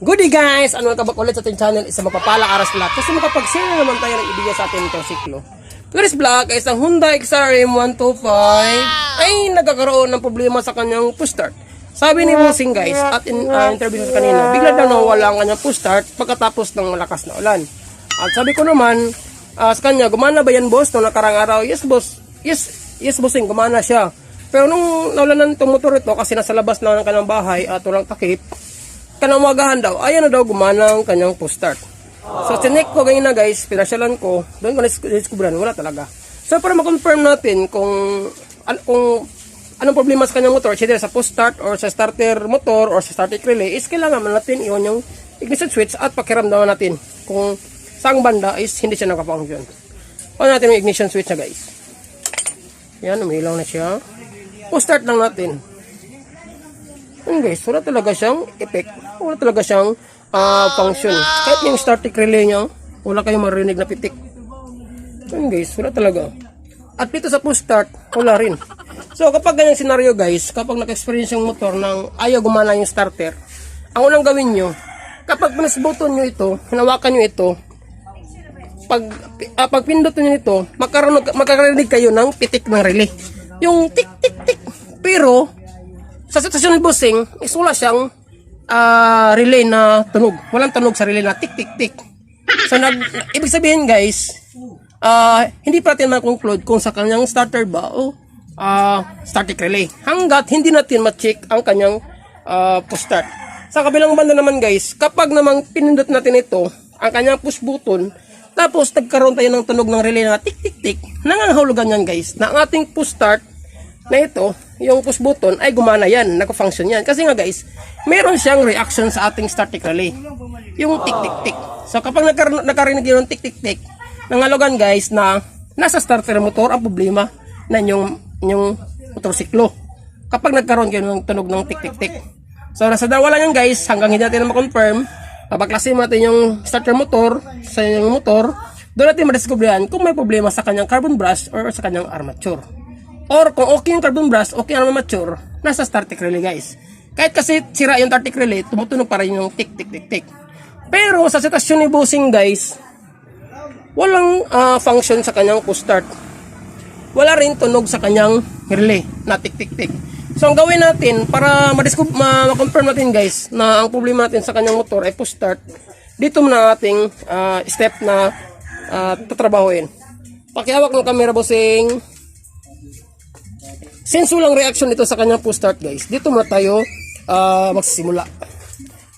Goody guys! Ano kabak ulit sa ating channel? Isa mapapala aras lahat. Kasi makapag-share naman tayo ng ibigay sa ating itong siklo. First vlog ay isang Hyundai XRM 125 ay nagkakaroon ng problema sa kanyang push start. Sabi ni Bossing guys at in uh, interview sa kanina, bigla daw nawala ang kanyang push start pagkatapos ng malakas na ulan. At sabi ko naman ah, sa kanya, gumana ba yan boss nung nakarang araw? Yes boss, yes, yes bossing, gumana siya. Pero nung naulanan itong motor ito kasi nasa labas lang ng kanyang bahay at walang takip, kanang umagahan daw, ayan na daw gumana ang kanyang push start. So, chinek ko ganyan na guys, pinasyalan ko, doon ko na-discoveran, wala talaga. So, para ma-confirm natin kung, an- kung anong problema sa kanyang motor, either sa push start or sa starter motor or sa starter relay, is kailangan natin iwan yung ignition switch at pakiramdaman natin kung saang banda is hindi siya nakafunction. On natin yung ignition switch na guys. Yan, umilaw na siya. Push start lang natin. Yun guys, wala talaga siyang effect. Wala talaga siyang ah, function. Kahit yung static relay niya, wala kayong marinig na pitik. Yun guys, wala talaga. At dito sa push start, wala rin. So kapag ganyang scenario guys, kapag naka-experience yung motor ng ayaw gumana yung starter, ang unang gawin nyo, kapag pinas button nyo ito, hinawakan nyo ito, pag uh, pag pindutin niyo nito, magkaroon magkakarinig kayo ng pitik ng relay. Yung tik tik tik. Pero sa sitwasyon ni Bossing, is wala siyang ah, relay na tunog. Walang tunog sa relay na tik tik tik. So nag ibig sabihin guys, ah, hindi pa natin ma-conclude kung sa kanyang starter ba o ah, static relay. Hanggat hindi natin ma-check ang kanyang ah, push start. Sa kabilang banda naman guys, kapag namang pinindot natin ito, ang kanyang push button, tapos nagkaroon tayo ng tunog ng relay na tik tik tik, nangangahulugan yan guys, na ang ating push start na ito, yung push button ay gumana yan, naka-function yan. Kasi nga guys, meron siyang reaction sa ating static relay. Yung tik tik tik. So kapag nagkar- nakarinig yun ng tik tik tik, nangalogan guys na nasa starter motor ang problema na yung, yung motorsiklo. Kapag nagkaroon kayo ng tunog ng tik tik tik. So nasa dalawa lang yan guys, hanggang hindi natin na ma-confirm, papaklasin mo natin yung starter motor sa yung motor, doon natin madiscoveryan kung may problema sa kanyang carbon brush or sa kanyang armature. Or kung okay yung carbon brush, okay ang mature, nasa static relay guys. Kahit kasi sira yung static relay, tumutunog pa rin yung tik tik tik tik. Pero sa sitwasyon ni Bossing guys, walang ah, function sa kanyang push start. Wala rin tunog sa kanyang relay na tik tik tik. So ang gawin natin para ma-discover ma- ma-confirm natin guys na ang problema natin sa kanyang motor ay push start. Dito muna ating ah, step na uh, tatrabahuin. Pakihawak ng camera bossing. Since walang reaction dito sa kanyang push start guys, dito muna tayo ah, magsisimula.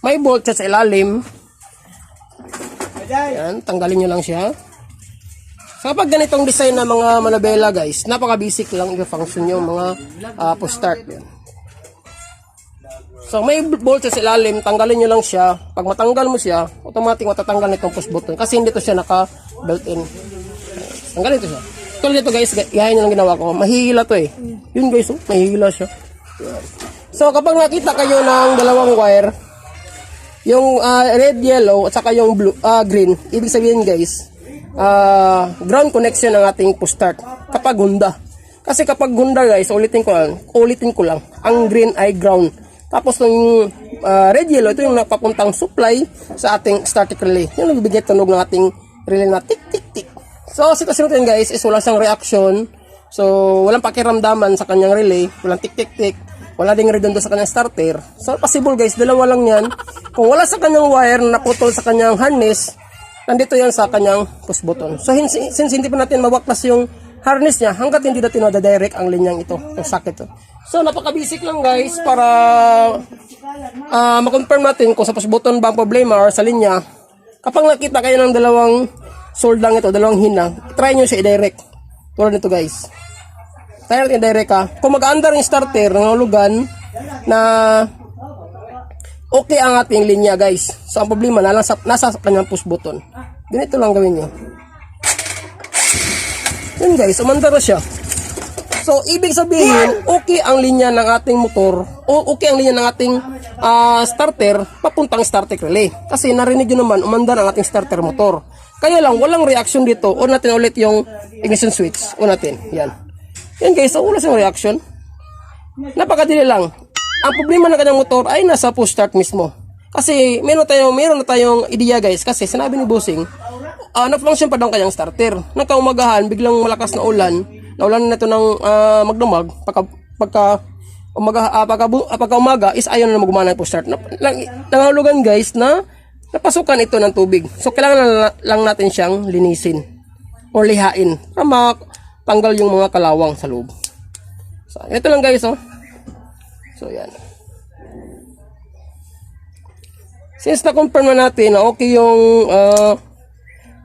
May bolt siya sa ilalim. Yan, tanggalin nyo lang siya. Kapag ganitong design na mga manabela guys, napaka-basic lang i-function yung mga ah, push start. Yan. So, may bolt siya sa ilalim, tanggalin nyo lang siya. Pag matanggal mo siya, automatic matatanggal na itong push button kasi hindi to siya naka-built-in. Tanggalin ito siya. Tulad dito guys, gaya nyo lang ginawa ko. Mahihila to eh. Yun guys, oh, mahihila siya. So, kapag nakita kayo ng dalawang wire, yung ah, red, yellow, at saka yung blue, ah, green, ibig sabihin guys, ah, ground connection ng ating push start kapag Honda. Kasi kapag Honda guys, ulitin ko lang, ulitin ko lang, ang green ay ground. Tapos yung ah, red, yellow, ito yung napapuntang supply sa ating static relay. Yung nagbibigay tunog ng ating relay na tik. So, sitwasyon natin guys is wala siyang reaction. So, walang pakiramdaman sa kanyang relay, walang tik, tik, tik. Wala ding redondo sa kanyang starter. So, possible guys, dalawa lang yan. Kung wala sa kanyang wire na naputol sa kanyang harness, nandito yan sa kanyang push button. So, since, hindi pa natin mawaklas yung harness niya, hanggat hindi natin madadirect ang linyang ito, yung socket to. So, napaka-basic lang guys para ah ma-confirm natin kung sa push button ba ang problema or sa linya. Kapag nakita kayo ng dalawang sold lang ito, dalawang hina, try nyo siya i-direct. Tulad nito guys. Try natin i-direct ha. Kung mag-under yung starter, nangulugan na okay ang ating linya guys. So ang problema na nasa, nasa kanyang push button. Ganito lang gawin nyo. Yun guys, umandar na siya. So, ibig sabihin, okay ang linya ng ating motor, o okay ang linya ng ating ah, starter, papuntang starter relay. Kasi narinig nyo naman, umandar ang ating starter motor. Kaya lang, walang reaction dito. O natin ulit yung ignition switch. O natin, yan. Yan guys, so wala siyang reaction. Napakadili lang. Ang problema ng kanyang motor ay nasa push start mismo. Kasi meron tayong meron na tayong ideya guys kasi sinabi ni Bossing uh, na-function pa daw ang kanyang starter. Nakaumagahan, biglang malakas na ulan. Naulan na ito ng ah, magdamag. Pagka, pagka umaga, ah, pagka, ah, pagka umaga is ayaw na magumana po start. Na, nangahulugan guys na napasukan ito ng tubig. So kailangan lang natin siyang linisin or lihain para matanggal yung mga kalawang sa loob. So, ito lang guys, oh. So, yan. Since na-confirm na natin na okay yung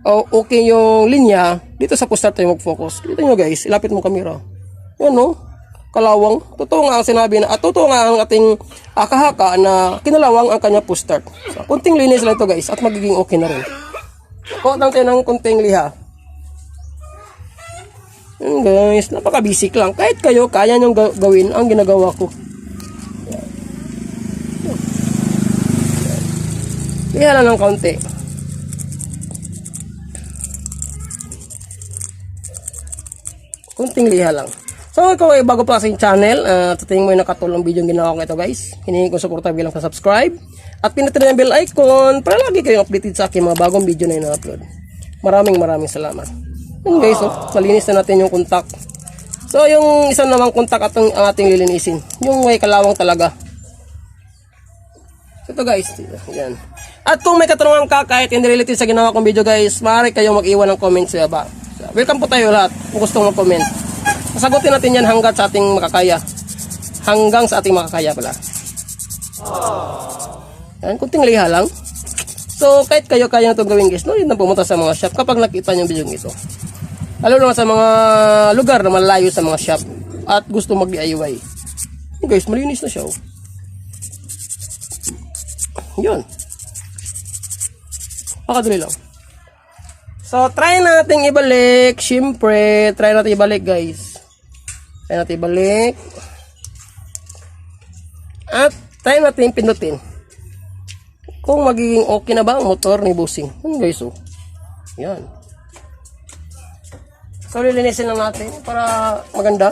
oh, okay yung linya, dito sa start tayo mag-focus. Kita nyo guys, ilapit mo camera. Yan no, kalawang. Totoo nga ang sinabi na, at totoo nga ang ating ah, kahaka na kinalawang ang kanya push start. So, kunting linis lang ito guys at magiging okay na rin. Kuha lang tayo ng kunting liha. Yan guys, napaka-basic lang. Kahit kayo, kaya nyong ga- gawin ang ginagawa ko. Liha lang ng kaunti. Kunting liha lang. So, ikaw ay bago pa sa aking channel, uh, tatingin mo yung nakatulong video yung ginawa ko ito guys. Hinihingi ko suporta bilang sa subscribe. At pinutin na yung bell icon para lagi kayong updated sa aking mga bagong video na ina-upload. Maraming maraming salamat. Yun guys, oh, malinis na natin yung kontak. So, yung isa namang kontak at ang ating lilinisin. Yung may kalawang talaga. Ito guys, yan. At kung may katanungan ka kahit hindi related sa ginawa kong video guys, maaari kayong mag-iwan ng comment sa baba. So, welcome po tayo lahat kung gusto mag-comment. Sasagutin natin yan hanggat sa ating makakaya. Hanggang sa ating makakaya pala. Yan, kunting liha lang. So, kahit kayo kaya na itong gawin guys, no, yun na pumunta sa mga shop kapag nakita nyo yung video ito. Lalo naman sa mga lugar na malayo sa mga shop at gusto mag-DIY. Yun guys, malinis na siya. Oh. Yun. Pakadali lang. So, try natin ibalik. Siyempre, try natin ibalik guys. Try natin ibalik. At, try natin pindutin. Kung magiging okay na ba ang motor ni Busing. Yan guys, oh. Yan. So, lilinisin lang natin para maganda.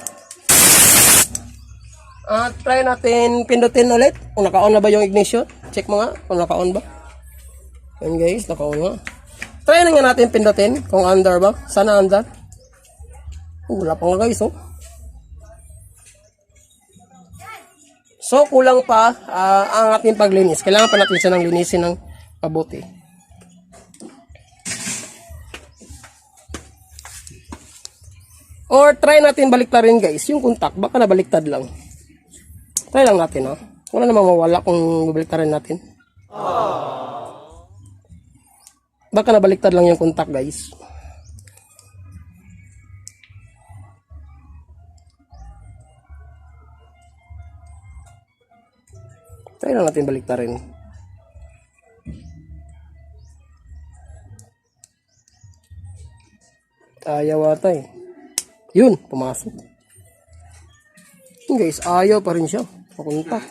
At try natin pindutin ulit. Kung naka-on na ba yung ignition. Check mo nga kung naka-on ba. Yan guys, naka-on nga. Try na nga natin pindutin kung under ba. Sana under. Oh, wala pa nga guys, oh. So, kulang pa ah, ang ating paglinis. Kailangan pa natin siya ng linisin ng mabuti. Or try natin baliktarin guys, yung kontak, baka nabaliktad lang. Try lang natin ha. Wala namang mawala kung baliktarin natin. Baka nabaliktad lang yung kontak guys. Try natin baliktarin. Ayaw ata eh. Yun, pumasok. Yun guys, ayaw pa rin siya. Papunta.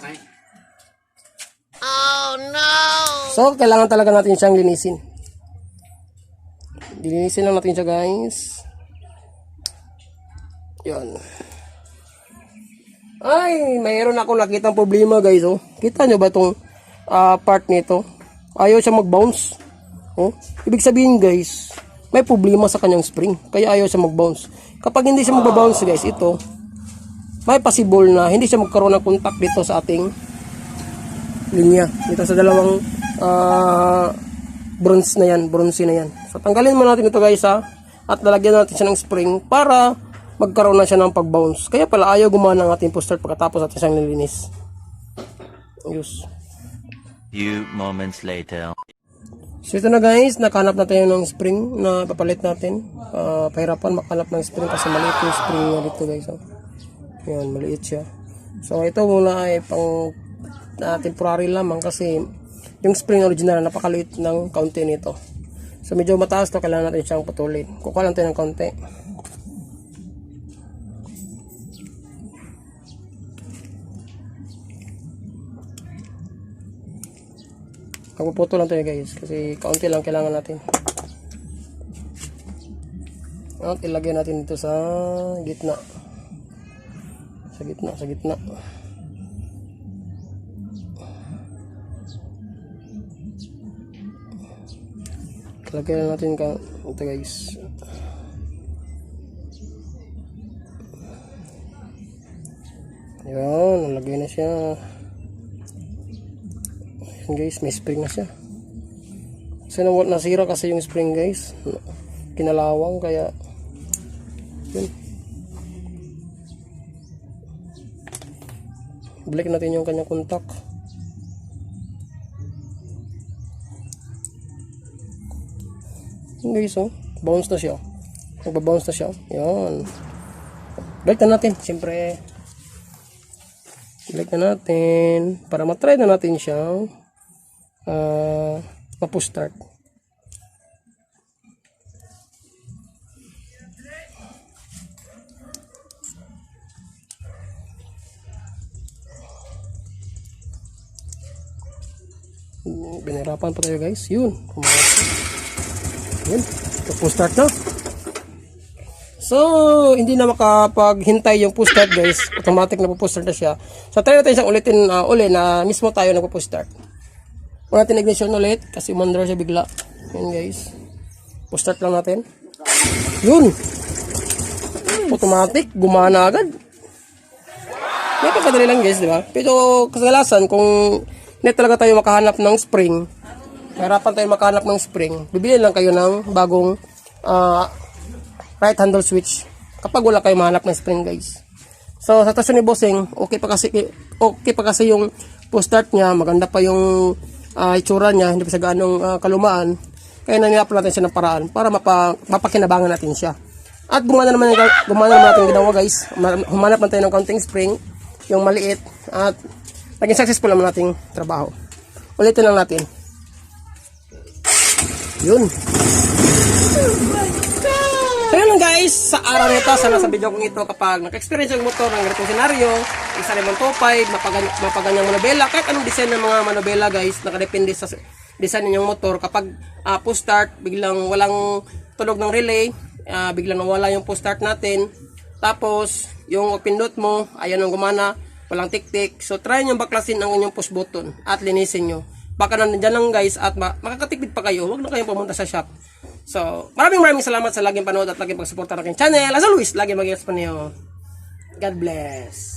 Oh no! So, kailangan talaga natin siyang linisin. Linisin lang natin siya guys. Ay, mayroon ako nakitang problema guys. Oh. Kita nyo ba itong ah, part nito? Ayaw siya mag-bounce. Oh. Ibig sabihin guys, may problema sa kanyang spring. Kaya ayaw siya mag-bounce. Kapag hindi siya mag-bounce guys, ito, may possible na hindi siya magkaroon ng contact dito sa ating linya. Dito sa dalawang ah, bronze na yan, bronze na yan. So tanggalin mo natin ito guys ha. At lalagyan natin siya ng spring para magkaroon na siya ng pag-bounce. Kaya pala ayaw gumana ang ating poster pagkatapos natin siyang nilinis. Ayos. Few moments later. So ito na guys, nakahanap na tayo ng spring na papalit natin. Ah, pahirapan makahanap ng spring kasi maliit yung spring niya dito guys. Oh. Yan, maliit siya. So ito muna ay pang na temporary lamang kasi yung spring original napakaliit ng kaunti nito. So medyo mataas to, kailangan natin siyang putulin. Kukuha lang tayo ng kaunti. Kapuputo lang tayo guys. Kasi kaunti lang kailangan natin. At ilagay natin dito sa gitna. Sa gitna, sa gitna. Ilagay lang natin ka ito guys. Ayan, nalagay na siya. Yan guys, may spring na siya. Kasi nasira kasi yung spring guys. Kinalawang kaya yun. Balik natin yung kanyang kontak. Guys oh, bounce na siya. Nagbabounce na siya. Yan. Balik na natin. Siyempre, balik na natin. Para matry na natin siyang uh, mapu-start. Binirapan pa tayo guys. Yun. Yun. Push start na. So, hindi na makapaghintay yung push start guys. Automatic na push start na siya. So, try natin siyang ulitin uh, uli na mismo tayo nagpo-push start. Kung natin ignition ulit kasi umandar siya bigla. Yun guys. Push start lang natin. Yun. Automatic. Gumana agad. May pagkadali lang guys, di ba? Pero kasalasan kung hindi talaga tayo makahanap ng spring, mahirapan tayo makahanap ng spring, bibili lang kayo ng bagong ah, right handle switch kapag wala kayo mahanap ng spring guys. So sa tasyon ni Bossing, okay pa kasi okay pa kasi yung push start niya, maganda pa yung ah, itsura niya, hindi pa siya ganong ah, kalumaan. Kaya nangyayap natin siya ng paraan para mapa, mapakinabangan natin siya. At gumana naman gumana naman natin ginawa guys. Huma- Humanap man tayo ng counting spring, yung maliit at naging successful naman nating trabaho. Ulitin lang natin. Yun. Yun guys, sa araw nito, sana sa video kong ito, kapag naka-experience yung motor ng ganitong senaryo, isa rin 125, mapagany mapaganyang manobela, kahit anong design ng mga manobela guys, nakadepende sa design ninyong motor, kapag uh, push start, biglang walang tunog ng relay, ah, biglang nawala yung push start natin, tapos yung pindot mo, ayun ang gumana, walang tik-tik, so try nyo baklasin ang inyong push button at linisin nyo. Baka nandyan lang guys at ma- makakatipid pa kayo, huwag na kayong pumunta sa shop. So, maraming maraming salamat sa laging panood at laging pagsuporta ng aking channel. As always, lagi mag-iwas pa niyo. God bless.